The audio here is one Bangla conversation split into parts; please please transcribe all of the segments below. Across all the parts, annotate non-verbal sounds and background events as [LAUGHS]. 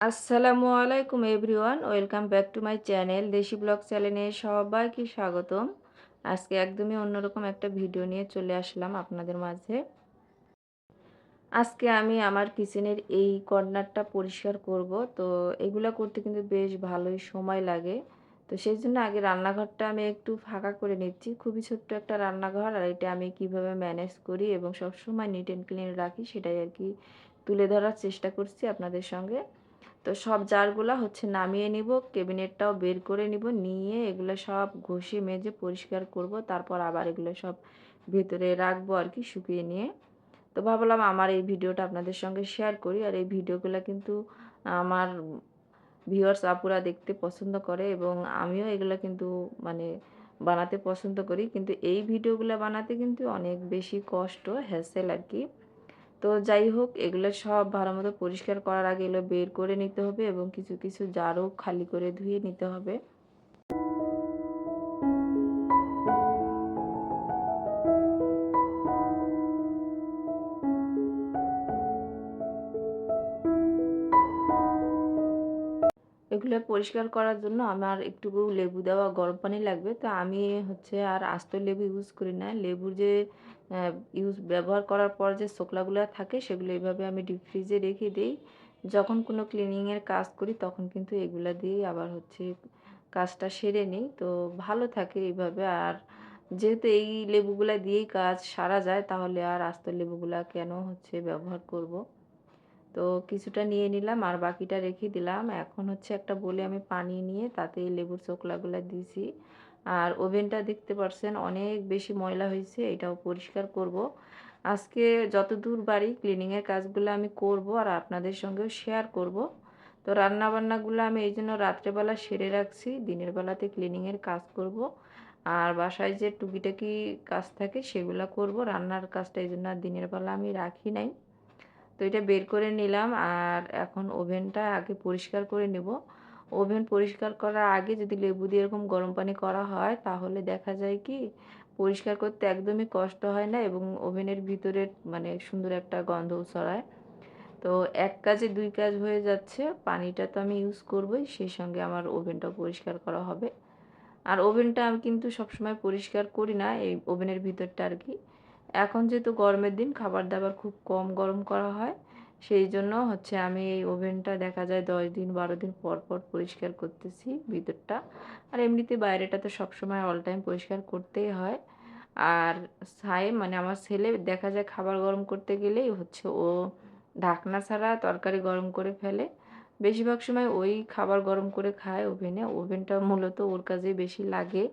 আসসালামু আলাইকুম everyone, welcome back to my channel Desi blog চ্যানেলে সবাইকে স্বাগতম। আজকে একদমই অন্যরকম একটা ভিডিও নিয়ে চলে আসলাম আপনাদের মাঝে। আজকে আমি আমার কিচেনের এই কর্নারটা পরিষ্কার করব। তো এগুলো করতে কিন্তু বেশ ভালোই সময় লাগে। তো সেই জন্য আগে রান্নাঘরটা আমি একটু ফাঁকা করে নিচ্ছি। খুবই ছোট্ট একটা রান্নাঘর আর এটা আমি কীভাবে ম্যানেজ করি এবং সবসময় নিট অ্যান্ড ক্লিন রাখি সেটাই আর কি তুলে ধরার চেষ্টা করছি আপনাদের সঙ্গে। তো সব জারগুলো হচ্ছে নামিয়ে নিব, ক্যাবিনেটটাও বের করে নিব, নিয়ে এগুলো সব ঘষে মেজে পরিষ্কার করব, তারপর আবার এগুলো সব ভেতরে রাখব আর কি শুকিয়ে নিয়ে। তো ভাবলাম আমার এই ভিডিওটা আপনাদের সঙ্গে শেয়ার করি আর এই ভিডিওগুলো কিন্তু আমার ভিউয়ার্স আপুরা দেখতে পছন্দ করে এবং আমিও এগুলো কিন্তু মানে বানাতে পছন্দ করি। কিন্তু এই ভিডিওগুলো বানাতে কিন্তু অনেক বেশি কষ্ট হ্যাসেল আর কি। তো যাই হোক, এগুলো সব ভালো মতো পরিষ্কার করার আগে এগুলো বের করে নিতে হবে এবং কিছু কিছু জারও খালি করে ধুয়ে নিতে হবে। পরিষ্কার করার জন্য আমার একটু লেবু দেওয়া গরম পানি লাগবে। তো আমি হচ্ছে আর আস্ত লেবু ইউজ করি না। লেবুর যে ইউজ ব্যবহার করার পর যে শোকলাগুলো থাকে সেগুলো এইভাবে আমি ডিপ ফ্রিজে রেখে দিই। যখন কোনো ক্লিনিংয়ের কাজ করি তখন কিন্তু এগুলো দিয়েই আবার হচ্ছে কাজটা সেরে নিই। তো ভালো থাকে এইভাবে আর যেহেতু এই লেবুগুলা দিয়েই কাজ সারা যায় তাহলে আর আস্ত লেবুগুলা কেন হচ্ছে ব্যবহার করব। তো কিছুটা নিয়ে নিলাম আর বাকিটা রেখে দিলাম এখন হচ্ছে একটা বলে আমি পানি নিয়ে তাতে লেবুর চোকলাগুলো দিয়েছি আর ওভেনটা দেখতে পারছেন অনেক বেশি ময়লা হয়েছে, এটাও পরিষ্কার করব। আজকে যত দূর বাড়ি ক্লিনিংয়ের কাজগুলো আমি করব আর আপনাদের সঙ্গেও শেয়ার করব। তো রান্না বান্নাগুলো আমি এই জন্য রাত্রেবেলা সেরে রাখছি, দিনের বেলাতে ক্লিনিংয়ের কাজ করব। আর বাসায় যে টুকিটাকি কাজ থাকে সেগুলো করব, রান্নার কাজটা এই জন্য আর দিনের বেলা আমি রাখি নাই তো এটা বের করে নিলাম আর এখন ওভেনটা আগে পরিষ্কার করে নেব। ওভেন পরিষ্কার করার আগে যদি লেবু দিয়ে এরকম গরম পানি করা হয় তাহলে দেখা যায় কি পরিষ্কার করতে একদমই কষ্ট হয় না এবং ওভেনের ভিতরে মানে সুন্দর একটা গন্ধও ছড়ায়। তো এক কাজে দুই কাজ হয়ে যাচ্ছে, পানিটা তো আমি ইউজ করবই, সেই সঙ্গে আমার ওভেনটাও পরিষ্কার করা হবে। আর ওভেনটা আমি কিন্তু সবসময় পরিষ্কার করি না, এই ওভেনের ভিতরটা আর কি। এখন যেহেতু গরমের দিন খাবার দাবার খুব কম গরম করা হয়, সেই জন্য হচ্ছে আমি এই ওভেনটা দেখা যায় দশ দিন, বারো দিন পর পর পরিষ্কার করতেছি ভিতরটা। আর এমনিতে বাইরেটা তো সবসময় অল টাইম পরিষ্কার করতেই হয়। আর সাই মানে আমার ছেলে দেখা যায় খাবার গরম করতে গেলেই হচ্ছে ও ঢাকনা ছাড়া তরকারি গরম করে ফেলে। বেশিরভাগ সময় ওই খাবার গরম করে খায় ওভেনে। ওভেনটা মূলত ওর কাজে বেশি লাগে।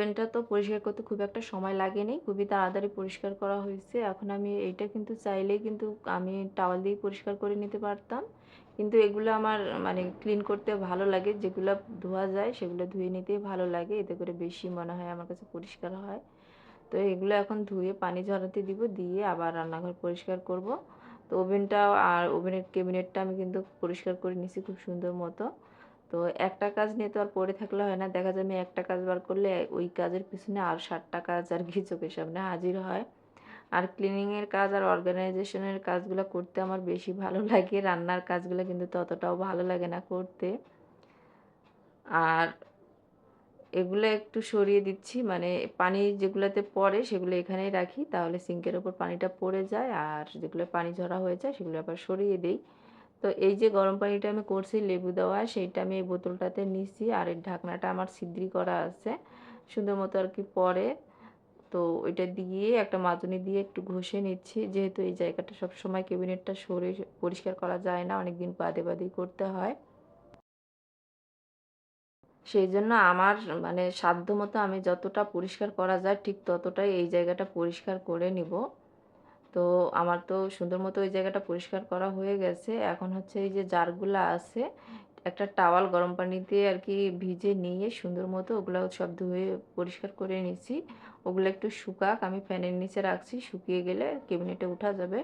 ওভেনটা তো পরিষ্কার করতে খুব একটা সময় লাগেনি। খুবই তাড়াতাড়ি পরিষ্কার করা হয়েছে। এখন আমি এইটা কিন্তু চাইলেই কিন্তু আমি টাওয়াল দিয়ে পরিষ্কার করে নিতে পারতাম। কিন্তু এগুলো আমার মানে ক্লিন করতে ভালো লাগে। যেগুলো ধোয়া যায় সেগুলো ধুয়ে নিতেই ভালো লাগে। এতে করে বেশি মনে হয় আমার কাছে পরিষ্কার হয়। তো এগুলো এখন ধুয়ে পানি ঝরাতে দিব। দিয়ে আবার রান্নাঘর পরিষ্কার করব। তো ওভেনটা আর ওভেনের ক্যাবিনেটটা আমি কিন্তু পরিষ্কার করে নিছি খুব সুন্দর মতো। তো একটা কাজ নিয়ে তো আর পড়ে থাকলে হয় না। দেখা যায় আমি একটা কাজ বার করলে ওই কাজের পিছনে আর ষাটটা কাজ আর কি চোখের সামনে হাজির হয়। আর ক্লিনিংয়ের কাজ আর অর্গানাইজেশনের কাজগুলো করতে আমার বেশি ভালো [LAUGHS] লাগে। রান্নার কাজগুলো কিন্তু ততটাও ভালো লাগে না করতে। আর এগুলো একটু সরিয়ে দিচ্ছি। মানে পানি যেগুলোতে পড়ে সেগুলো এখানেই রাখি। তাহলে সিঙ্কের ওপর পানিটা পড়ে যায়। আর যেগুলো পানি ঝরা হয়ে যায় সেগুলো আবার সরিয়ে দিই। তো এই যে গরম পানিটা আমি করছি, লেবু দেওয়া, সেইটা আমি এই বোতলটাতে নিছি আর এর ঢাকনাটা আমার ছিদ্রি করা আছে, সুন্দর মতো আর কি পরে তো ওইটা দিয়ে একটা মাজনি দিয়ে একটু ঘষে নিচ্ছি। যেহেতু এই জায়গাটা সব সময় ক্যাবিনেটটা সরে, পরিষ্কার করা যায় না অনেক দিন বাদে বাদেই করতে হয়। সেই জন্য আমার মানে সাধ্য মতো আমি যতটা পরিষ্কার করা যায়, ঠিক ততটাই এই জায়গাটা পরিষ্কার করে নিব। তো আমার তো সুন্দর মতো ওই জায়গাটা পরিষ্কার করা হয়ে গেছে। এখন হচ্ছে এই যে জারগুলো আছে, একটা টাওয়াল গরম পানি দিয়ে আর কি ভিজে নিয়ে সুন্দর মতো ওগুলো সব ধুয়ে পরিষ্কার করে নিচ্ছি। ওগুলো একটু শুকাক, আমি ফ্যানের নিচে রাখছি, শুকিয়ে গেলে কেবিনেটে উঠা যাবে।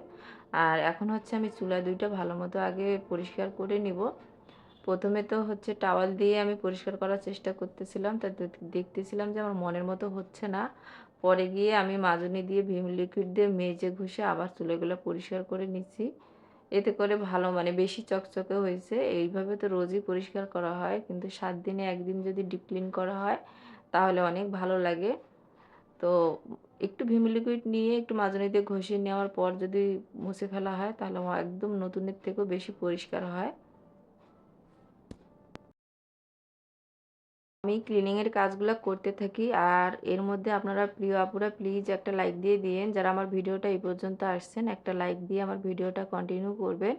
আর এখন হচ্ছে আমি চুলা দুইটা ভালো মতো আগে পরিষ্কার করে নিব। প্রথমে তো হচ্ছে টাওয়াল দিয়ে আমি পরিষ্কার করার চেষ্টা করতেছিলাম, তা দেখতেছিলাম যে আমার মনের মতো হচ্ছে না। পরে গিয়ে আমি মাজনি দিয়ে ভিম লিকুইড দিয়ে মেজে ঘষে আবার চুলগুলো পরিষ্কার করে নিচ্ছি। এতে করে ভালো মানে বেশি চকচকে হয়েছে। এইভাবে তো রোজই পরিষ্কার করা হয়। কিন্তু সাত দিনে একদিন যদি ডিপ ক্লিন করা হয়, তাহলে অনেক ভালো লাগে। তো একটু ভিম লিকুইড নিয়ে একটু মাজনি দিয়ে ঘষে নেওয়ার পর যদি মুছে ফেলা হয়, তাহলে একদম নতুনের থেকেও বেশি পরিষ্কার হয়। আমি ক্লিনিংয়ের কাজগুলো করতে থাকি। আর এর মধ্যে আপনারা প্রিয় আপুরা প্লিজ একটা লাইক দিয়ে দিয়েন। যারা আমার ভিডিওটা এই পর্যন্ত আসছেন, একটা লাইক দিয়ে আমার ভিডিওটা কন্টিনিউ করবেন।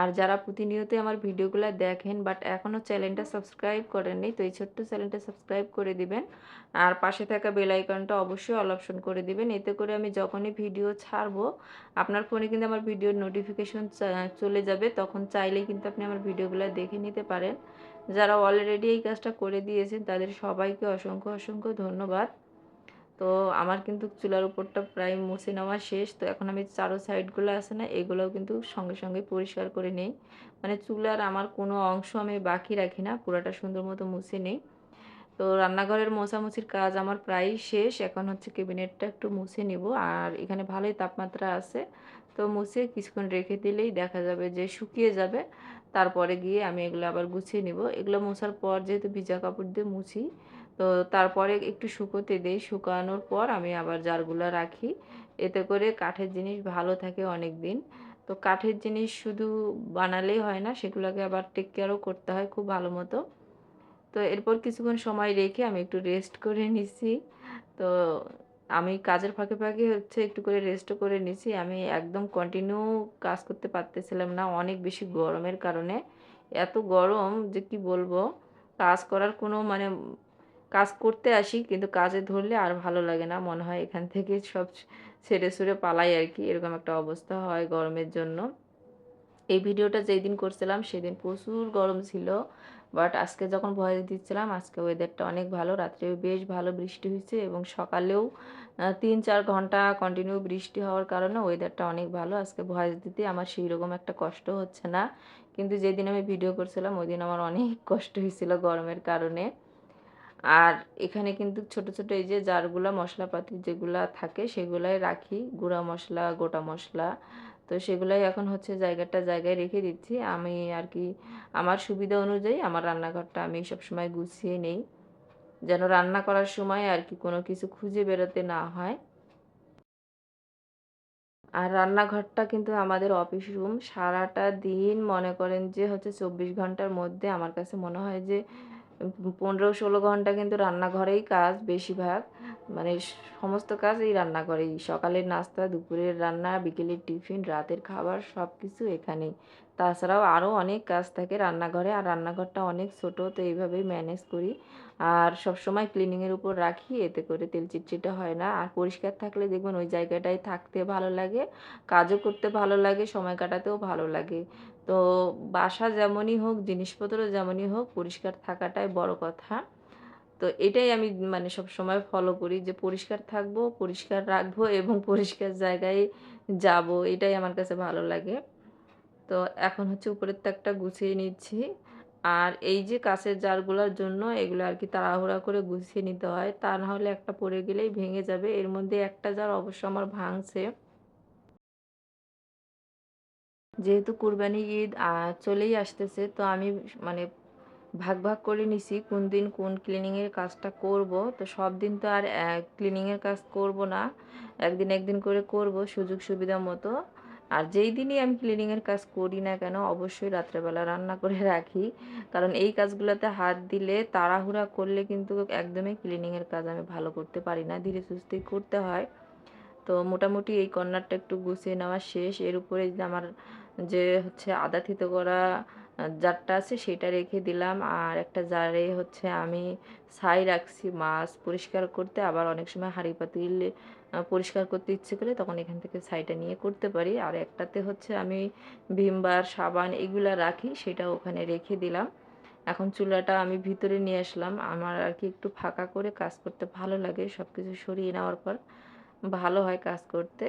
আর যারা প্রতিনিয়ত আমার ভিডিওগুলো দেখেন বাট এখনও চ্যানেলটা সাবস্ক্রাইব করেননি তো এই ছোট্ট চ্যানেলটা সাবস্ক্রাইব করে দিবেন। আর পাশে থাকা বেল আইকনটা অবশ্যই অল অপশন করে দিবেন। এতে করে আমি যখনই ভিডিও ছাড়বো, আপনার ফোনে কিন্তু আমার ভিডিওর নোটিফিকেশন চলে যাবে। তখন চাইলেই কিন্তু আপনি আমার ভিডিওগুলো দেখে নিতে পারেন। যারা অলরেডি এই কাজটা করে দিয়েছেন তাদের সবাইকে অসংখ্য অসংখ্য ধন্যবাদ। তো আমার কিন্তু চুলার উপরটা প্রায় মুছে নেওয়া শেষ। তো এখন আমি চারো সাইডগুলো আছে না, এগুলোও কিন্তু সঙ্গে সঙ্গে পরিষ্কার করে নেই। মানে চুলার আমার কোনো অংশ আমি বাকি রাখি না, পুরাটা সুন্দর মতো মুছে নেই। তো রান্নাঘরের মোছামুছির কাজ আমার প্রায় শেষ। এখন হচ্ছে ক্যাবিনেটটা একটু মুছে নিব। আর এখানে ভালোই তাপমাত্রা আছে। তো মুছে কিছুক্ষণ রেখে দিলেই দেখা যাবে যে শুকিয়ে যাবে। তারপরে গিয়ে আমি এগুলো আবার গুছিয়ে নিব। এগুলো মোছার পর যেহেতু ভিজা কাপড় দিয়ে মুছি, তো তারপরে একটু শুকোতে দেই। শুকানোর পর আমি আবার জারগুলো রাখি। এতে করে কাঠের জিনিস ভালো থাকে অনেক দিন তো কাঠের জিনিস শুধু বানালেই হয় না, সেগুলোকে আবার টেক কেয়ারও করতে হয় খুব ভালো মতো। তো এরপর কিছুক্ষণ সময় রেখে আমি একটু রেস্ট করে নিছি। তো আমি কাজের ফাঁকে ফাঁকে হচ্ছে একটু করে রেস্টও করে নিছি। আমি একদম কন্টিনিউ কাজ করতে পারতেছিলাম না অনেক বেশি গরমের কারণে। এত গরম যে কি বলব? কাজ করার কোনো মানে কাজ করতে আসি কিন্তু কাজে ধরলে আর ভালো লাগে না। মনে হয় এখান থেকে সব ছেড়ে ছুড়ে পালাই আর কি। এরকম একটা অবস্থা হয় গরমের জন্য। এই ভিডিওটা যেই দিন করছিলাম সেদিন প্রচুর গরম ছিল। বাট আজকে যখন ভয়েস দিচ্ছিলাম, আজকে ওয়েদারটা অনেক ভালো। রাত্রে বেশ ভালো বৃষ্টি হয়েছে এবং সকালেও তিন চার ঘণ্টা কন্টিনিউ বৃষ্টি হওয়ার কারণে ওয়েদারটা অনেক ভালো। আজকে ভয়েস দিতে আমার সেই রকম একটা কষ্ট হচ্ছে না। কিন্তু যেদিন আমি ভিডিও করছিলাম, ওই দিন আমার অনেক [LAUGHS] কষ্ট হয়েছিল গরমের কারণে। আর এখানে কিন্তু ছোট ছোট এই যে জারগুলা মশলাপাতি যেগুলা থাকে, সেগুলাই রাখি। গুঁড়া মশলা, গোটা মশলা তো সেগুলাই এখন হচ্ছে জায়গাটা জায়গায় রেখে দিচ্ছি। আমি আর কি আমার সুবিধা অনুযায়ী আমার রান্নাঘরটা আমি সবসময় গুছিয়ে নেই। যেন রান্না করার সময় আর কি কোনো কিছু খুঁজে বেরোতে না হয়। আর রান্নাঘরটা কিন্তু আমাদের অফিস রুম। সারাটা দিন মনে করেন যে হচ্ছে চব্বিশ ঘণ্টার মধ্যে আমার কাছে মনে হয় যে পনেরো ষোলো ঘণ্টা কিন্তু রান্নাঘরেই কাজ বেশিরভাগ। মানে সমস্ত কাজই রান্না রান্নাঘরেই সকালের নাস্তা, দুপুরের রান্না, বিকেলের টিফিন, রাতের খাবার সব কিছু এখানেই তাছাড়াও আরও অনেক কাজ থাকে রান্নাঘরে, আর রান্নাঘরটা অনেক ছোট, তো এইভাবেই ম্যানেজ করি। আর সব সময় ক্লিনিংয়ের উপর রাখি, এতে করে তেল চিটচিটে হয় না। আর পরিষ্কার থাকলে দেখবেন ওই জায়গাটায় থাকতে ভালো লাগে, কাজও করতে ভালো লাগে, সময় কাটাতেও ভালো লাগে। তো বাসা যেমনই হোক, জিনিসপত্র যেমনই হোক, পরিষ্কার থাকাটাই বড় কথা। তো এটাই আমি মানে সব সময় ফলো করি যে পরিষ্কার থাকব, পরিষ্কার রাখব এবং [LAUGHS] পরিষ্কার জায়গায় যাব, এটাই আমার কাছে ভালো লাগে। তো এখন হচ্ছে উপরের তাকটা গুছিয়ে নিচ্ছি। আর এই যে কাছের জারগুলোর জন্য এগুলো আর কি তাড়াহুড়া করে গুছিয়ে নিতে হয়, তা না হলে একটা পড়ে গেলেই ভেঙে যাবে। এর মধ্যে একটা জার অবশ্য আমার ভাঙছে। যেহেতু কুরবানি ঈদ চলেই আসতেছে, তো আমি মানে ভাগ ভাগ করে নিছি, কোন দিন কোন ক্লিনিংয়ের কাজটা করব। তো সব দিন তো আর ক্লিনিংয়ের কাজ করব না। একদিন একদিন করে করব সুযোগ সুবিধা মতো। আর যেই দিনই আমি ক্লিনিংয়ের কাজ করি না কেন, অবশ্যই রাত্রেবেলা রান্না করে [LAUGHS] রাখি। কারণ এই কাজগুলোতে হাত দিলে তাড়াহুড়া করলে কিন্তু একদমই ক্লিনিংয়ের কাজ আমি ভালো করতে পারি না, ধীরে সুস্থেই করতে হয়। তো মোটামুটি এই কর্নারটা একটু গুছিয়ে নেওয়া শেষ। এর উপরে আমার যে হচ্ছে আদা থিতো করা জারটা আছে সেটা রেখে দিলাম। আর একটা জারে হচ্ছে আমি ছাই রাখছি মাছ পরিষ্কার করতে। আবার অনেক সময় হাঁড়ি পাতিল পরিষ্কার করতে ইচ্ছে করে তখন এখান থেকে ছাইটা নিয়ে করতে পারি। আর একটাতে হচ্ছে আমি ভিমবার, সাবান এগুলা রাখি, সেটা ওখানে রেখে দিলাম। এখন চুলাটা আমি ভিতরে নিয়ে আসলাম। আমার আর কি একটু ফাঁকা করে কাজ করতে ভালো লাগে। সব কিছু সরিয়ে নেওয়ার পর ভালো হয় কাজ করতে।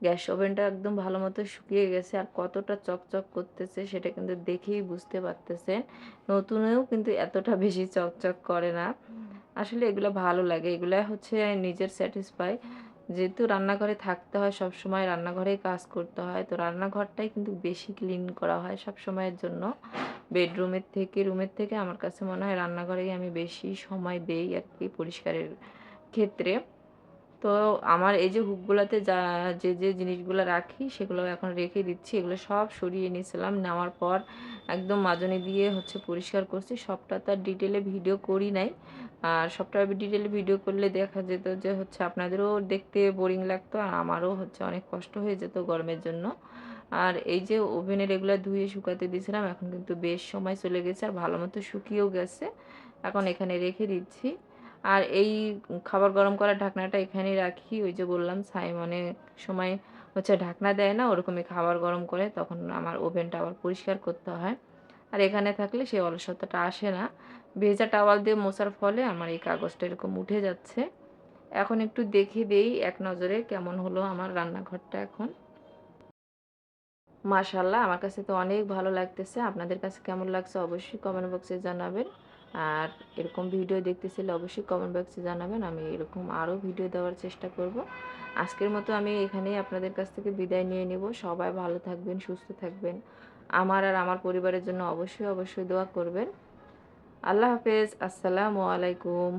গ্যাস ওভেনটা একদম ভালো মতো শুকিয়ে গেছে আর কতটা চকচক করতেছে সেটা কিন্তু দেখেই বুঝতে পারতেছেন। নতুনেও কিন্তু এতটা বেশি চকচক করে না। আসলে এগুলো ভালো লাগে। এগুলো হচ্ছে নিজের স্যাটিসফাই যেহেতু রান্নাঘরে থাকতে হয় সব সময় রান্নাঘরেই কাজ করতে হয়। তো রান্নাঘরটাই কিন্তু বেশি ক্লিন করা হয় সব সময়ের জন্য। বেডরুমের থেকে রুমের থেকে আমার কাছে মনে হয় রান্নাঘরেই আমি বেশি সময় দেই আর কি পরিষ্কারের ক্ষেত্রে। তো আমার এই যে হুকগুলাতে যা, যে যে জিনিসগুলো রাখি, সেগুলো এখন রেখে দিচ্ছি। এগুলো সব সরিয়ে নিয়েছিলাম। নেওয়ার পর একদম মাজনি দিয়ে হচ্ছে পরিষ্কার করছি। সবটা তো আর ডিটেলে ভিডিও করি নাই। আর সবটা ডিটেলে ভিডিও করলে দেখা যেত যে, হচ্ছে আপনাদেরও দেখতে বোরিং লাগতো আর আমারও হচ্ছে অনেক কষ্ট হয়ে যেত গরমের জন্য। আর এই যে ওভেনের এগুলো ধুয়ে শুকাতে দিয়েছিলাম, এখন কিন্তু বেশ সময় চলে গেছে আর ভালো মতো শুকিয়েও গেছে। এখন এখানে রেখে দিচ্ছি। আর এই খাবার গরম করার ঢাকনাটা এখানেই রাখি। ওই যে বললাম, সাইমনে সময় হচ্ছে ঢাকনা দেয় না, ওরকমই খাবার গরম করে তখন আমার ওভেনটা আবার পরিষ্কার করতে হয়। আর এখানে থাকলে সেই অলসতাটা আসে না। ভেজা টাওয়াল দিয়ে মোছার ফলে আমার এই কাগজটা এরকম উঠে যাচ্ছে। এখন একটু দেখে দেই এক নজরে কেমন হলো আমার রান্নাঘরটা এখন। মাশাল্লাহ আমার কাছে তো অনেক ভালো লাগতেছে। আপনাদের কাছে কেমন লাগছে অবশ্যই কমেন্ট বক্সে জানাবেন। আর এরকম ভিডিও দেখতেছিলে অবশ্যই কমেন্ট বক্সে জানাবেন, আমি এরকম আরও ভিডিও দেওয়ার চেষ্টা করব। আজকের মতো আমি এখানেই আপনাদের কাছ থেকে বিদায় নিয়ে নেব। সবাই ভালো থাকবেন, সুস্থ থাকবেন। আমার আর আমার পরিবারের জন্য অবশ্যই অবশ্যই দোয়া করবেন। আল্লাহ হাফেজ, আসসালামু আলাইকুম।